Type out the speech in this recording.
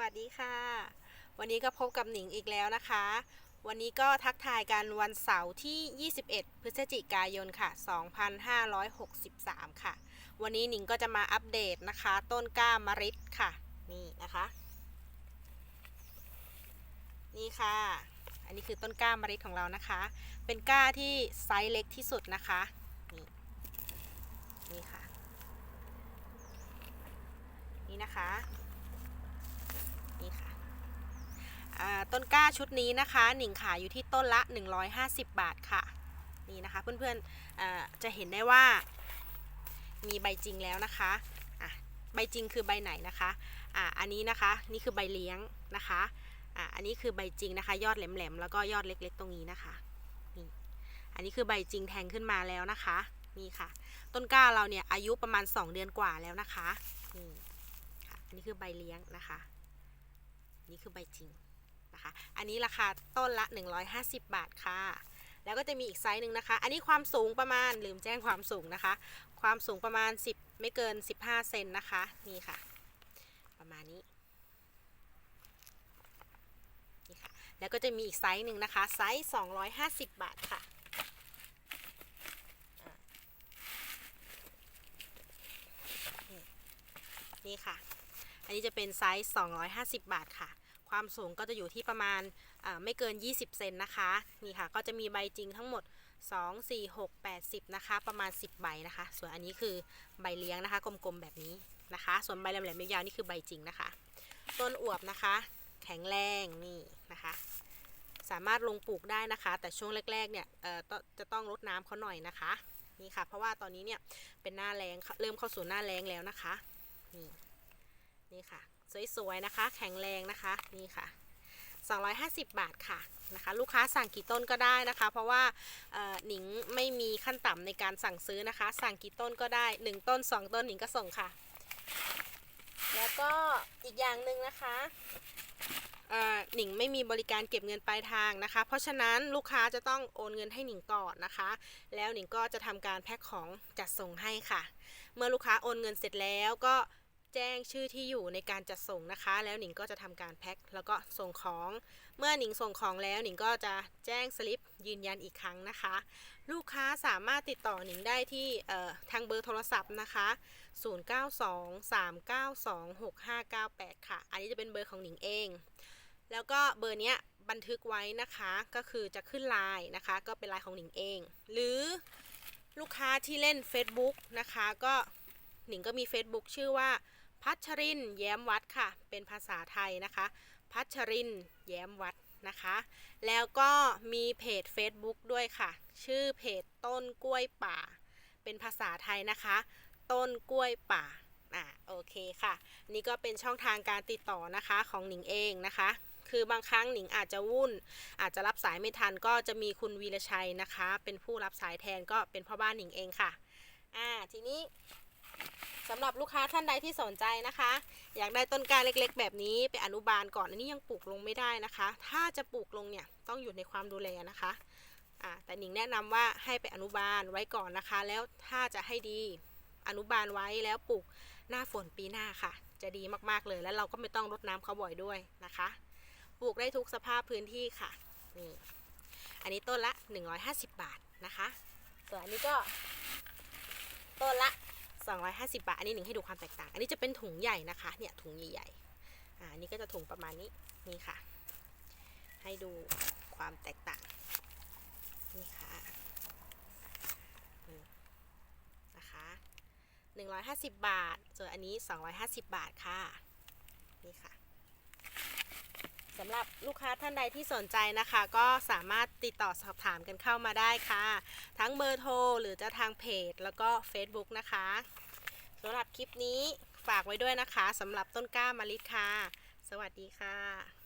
วัสดีค่ะ วันนี้ก็พบกับหนิงอีกแล้วนะคะ วันนี้ก็ทักทายกันวันเสาร์ที่ 21 พฤศจิกายนค่ะ 2563 ค่ะ วันนี้หนิงก็จะมาอัปเดตนะคะ ต้นกล้ามริดค่ะ นี่นะคะ นี่ค่ะ อันนี้คือต้นกล้ามริดของเรานะคะ เป็นกล้าที่ไซส์เล็กที่สุดนะคะ นี่นี่ค่ะ นี่นะคะ นี่ค่ะอ่า ต้นกล้าชุดนี้นะคะหนิงขายอยู่ที่ต้นละ 150 บาทค่ะ นี่นะคะเพื่อนๆจะเห็นได้ว่ามีใบจริงแล้วนะคะะใบจริงคือใบไหนนะคะอ่าอันนี้นะคะนี่คือใบเลี้ยงนะคะอ่าอันนี้คือใบจริงนะคะ ยอดแหลมๆแล้วก็ยอดเล็กๆ ตรงนี้นะคะนี่อันนี้คือใบจริงแทงขึ้นมาแล้วนะคะนี่ค่ะ ต้นกล้าเราเนี่ยอายุประมาณ 2 เดือนกว่าแล้วนะคะนี่ค่ะอันนี้คือใบเลี้ยงนะคะ นี่คือใบจริง นะคะ อันนี้ราคาต้นละ 150 บาทค่ะ แล้วก็จะมีอีกไซส์หนึ่งนะคะ อันนี้ความสูงประมาณลืมแจ้งความสูงนะคะ ความสูงประมาณ 10 ไม่เกิน 15 เซนนะคะ นี่ค่ะ ประมาณนี้นี่ค่ะ แล้วก็จะมีอีกไซส์หนึ่งนะคะ ไซส์ 250 บาทค่ะอ่านี่นี่ค่ะ อันนี้จะเป็นไซส์ 250 บาทค่ะ ความสูงก็จะอยู่ที่ประมาณไม่เกิน 20 เซนนะคะ นี่ค่ะ ก็จะมีใบจริงทั้งหมด 2 4 6 8 10 นะคะ ประมาณ 10 ใบนะคะ ส่วนอันนี้คือใบเลี้ยงนะคะ กลมๆ แบบนี้นะคะ ส่วนใบแหลมๆยาวๆนี่คือใบจริงนะคะ ต้นอวบนะคะ แข็งแรงนี่นะคะ สามารถลงปลูกได้นะคะ แต่ช่วงแรกๆ เนี่ยต้องจะต้องรดน้ำเขาหน่อยนะคะ นี่ค่ะ เพราะว่าตอนนี้เนี่ยเป็นหน้าแรงเริ่มเข้าสู่หน้าแรงแล้วนะคะ นี่นี่ค่ะ สวยๆนะคะ แข็งแรงนะคะนี่ค่ะ 250 บาทค่ะนะคะ ลูกค้าสั่งกี่ต้นก็ได้นะคะ เพราะว่าหนิงไม่มีขั้นต่ำในการสั่งซื้อนะคะ สั่งกี่ต้นก็ได้ 1 ต้น 2 ต้นหนิงก็ส่งค่ะ แล้วก็อีกอย่างหนึ่งนะคะหนิงไม่มีบริการเก็บเงินปลายทางนะคะ เพราะฉะนั้นลูกค้าจะต้องโอนเงินให้หนิงก่อนนะคะ แล้วหนิงก็จะทำการแพ็คของจัดส่งให้ค่ะ เมื่อลูกค้าโอนเงินเสร็จแล้วก็ จ้งชื่อที่อยู่ในการจัดส่งนะคะ แล้วหนิงก็จะทำการแพ็คแล้วก็ส่งของ เมื่อหนิงส่งของแล้วหนิงก็จะแจ้งสลิปยืนยันอีกครั้งนะคะ ลูกค้าสามารถติดต่อหนิงได้ที่ทางเบอร์โทรศัพท์นะคะ 0923926598 ค่ะ อันนี้จะเป็นเบอร์ของหนิงเอง แล้วก็เบอร์เนี้ยบันทึกไว้นะคะก็คือจะขึ้นไลน์นะคะ ก็เป็นไลน์ของหนิงเอง หรือลูกค้าที่เล่น Facebook นะคะ ก็หนิงก็มี Facebook ชื่อว่า พัชรินแย้มวัดค่ะ เป็นภาษาไทยนะคะ พัชรินแย้มวัดนะคะ แล้วก็มีเพจ Facebook ด้วยค่ะ ชื่อเพจต้นกล้วยป่า เป็นภาษาไทยนะคะ ต้นกล้วยป่าอ่าโอเคค่ะ นี่ก็เป็นช่องทางการติดต่อนะคะของหนิงเองนะคะ คือบางครั้งหนิงอาจจะวุ่น อาจจะรับสายไม่ทันก็จะมีคุณวีรชัยนะคะ เป็นผู้รับสายแทนก็เป็นพ่อบ้านหนิงเองค่ะอ่าทีนี้ สำหรับลูกค้าท่านใดที่สนใจนะคะ อยากได้ต้นกล้าเล็ก ๆ แบบนี้ไปอนุบาลก่อนอันนี้ยังปลูกลงไม่ได้นะคะ ถ้าจะปลูกลงเนี่ยต้องอยู่ในความดูแลนะคะอ่าแต่หนิงแนะนำว่าให้ไปอนุบาลไว้ก่อนนะคะ แล้วถ้าจะให้ดีอนุบาลไว้แล้วปลูกหน้าฝนปีหน้าค่ะ จะดีมากๆเลยแล้วเราก็ไม่ต้องรดน้ำเขาบ่อยด้วยนะคะ ปลูกได้ทุกสภาพพื้นที่ค่ะนี่อันนี้ต้นละ 150 บาทนะคะ ส่วนอันนี้ก็ต้นละ 250 บาท อันนี้หนึ่งให้ดูความแตกต่าง อันนี้จะเป็นถุงใหญ่นะคะ เนี่ยถุงใหญ่ๆอ่าอันนี้ก็จะถุงประมาณนี้ นี่ค่ะ ให้ดูความแตกต่าง นี่ค่ะนี่นะคะ150 บาทส่วนอันนี้ 250 บาทค่ะ นี่ค่ะ หรับลูกค้าท่านใดที่สนใจนะคะ ก็สามารถติดต่อสอบถามกันเข้ามาได้ค่ะ ทั้งเบอร์โทรหรือจะทางเพจ แล้วก็ Facebook นะคะสำหรับคลิปนี้ฝากไว้ด้วยนะคะสำหรับต้นกล้ามะลิค่ะ สวัสดีค่ะ